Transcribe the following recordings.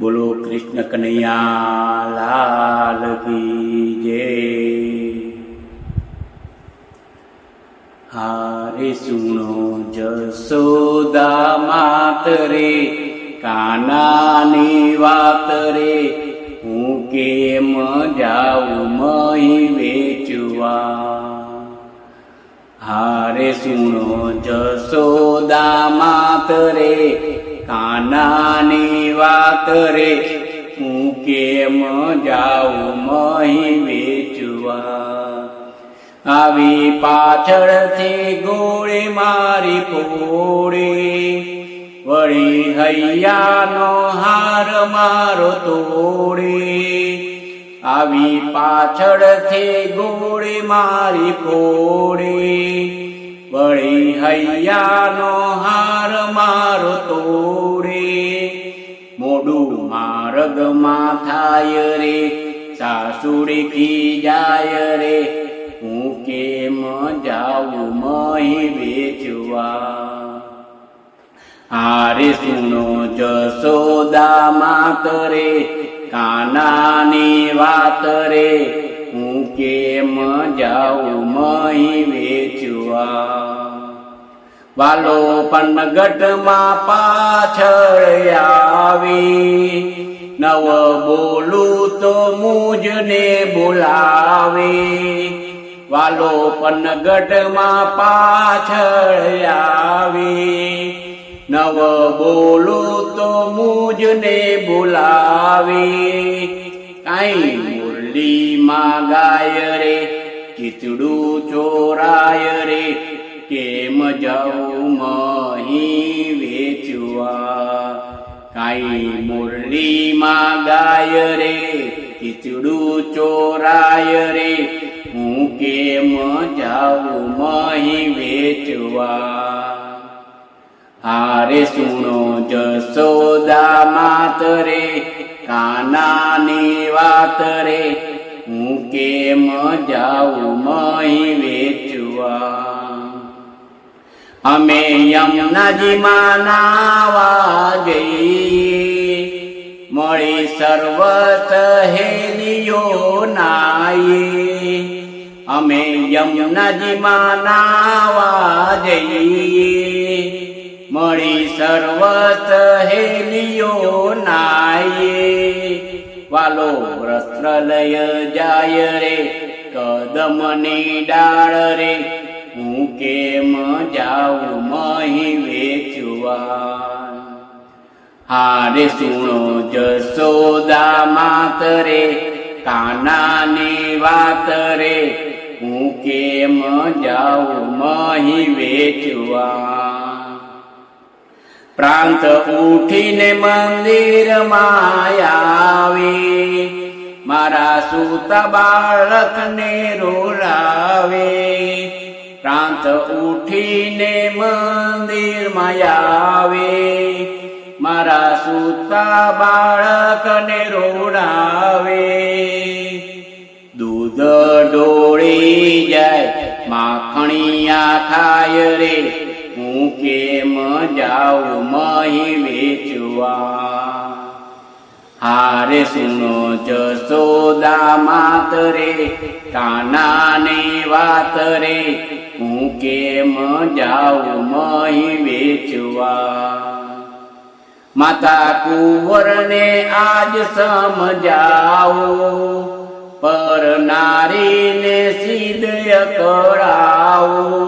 બોલો કૃષ્ણ કનૈયા, લાલ કી જય. હારે સુણો જસોદા માત રે કાનાની વાત રે હું કેમ જાઉં મહી વેચવા? હારે સુણો જસોદા માત રે કાનાની વાત રે, હું કેમ જાઉં મહી વેચવા? આવી પાછળથી ગોળી મારી પોળી, વળી હૈયાનો હાર મારો તોડી આવી પાછળથી ગોળી મારી પોળી, વળી હૈયાનો હાર મારો માર્ગમાં થાય રે સાસુડી કી જાય રે હું કેમ જાઉં મહી વેચવા? હારે સુનો જસોદા માત રે કાનાની વાત રે, હું કેમ જાઉં મહી વેચવા? વાલો પનગઢમાં પાછળ આવી નવ બોલું તો મુજને બોલાવે. વાલો પનગઢમાં પાછળ આવે. નવ બોલું તો મુજને બોલાવે. કાંઈ મુરલીમાં ગાય રે ચિતડું ચોરાય રે. કેમ જાઉં મહી વેચવા? કાંઈ મુરલીમાં ગાય રે ચિતડું ચોરાય રે. હું કેમ જાઉં મહી વેચવા? હારે સુણો જસોદા માત રે, કાનાની વાત રે. હું કેમ જાઉં મહી વેચવા? અમે યમુનાજીમાં નાવા જઈએ મળી સર્વત સહેલીઓ નાઈએ અમે યમુનાજીમાં નાવા જઈએ મળી સર્વત સહેલીઓ નાયે વાલો વસ્ત્રાલય જાય રે, કદમની ડાળ રે હું કેમ જાઉં મહી વેચવા? હારે સુણો જસોદા માતરે, કાનાની વાત રે હું કેમ જાઉં મહી વેચવા? પ્રાંત ઉઠીને મંદિરમાં આવે, મારા સૂતા બાળકને રોલાવે પ્રાંત ઉઠીને મંદિરમાં આવે. મારા સૂતા બાળકને રોડાવે દૂધ ડોળી જાય, માખણિયા ખાય રે. હું કેમ જાઉં મહી વેચવા? હારે સુનો જસોદા માત રે કાનાની વાત રે, હું કેમ જાઉં મહી વેચવા? માતા કુંવરને આજ સમજાવો, પર નારીને સિદ્ધ કરાવો.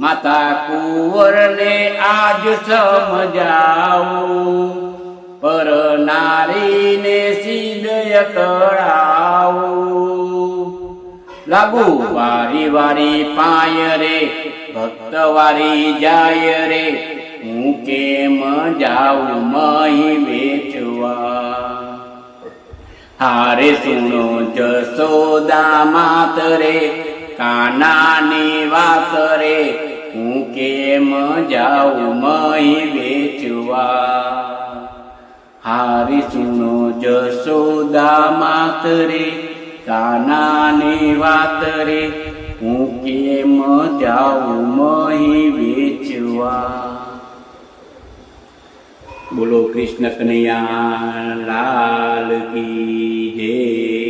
માતા કુંવરને આજ સમજાવો પર નારીને સીધય કરાવો લાગુ વારી વારી પાય રે ભક્ત વારી જાય રે, હું કેમ જાઉં મહી વેચવા હારે સુનો જસોદા માત રે, કાનાની વાત રે, હું કેમ જાઉં મહી વેચવા હારે સુનો જસોદા માત રે કાનાની વાત રે હું કેમ જાઉં મહી વેચવા? બોલો કૃષ્ણ કનૈયા, લાલ કી જય.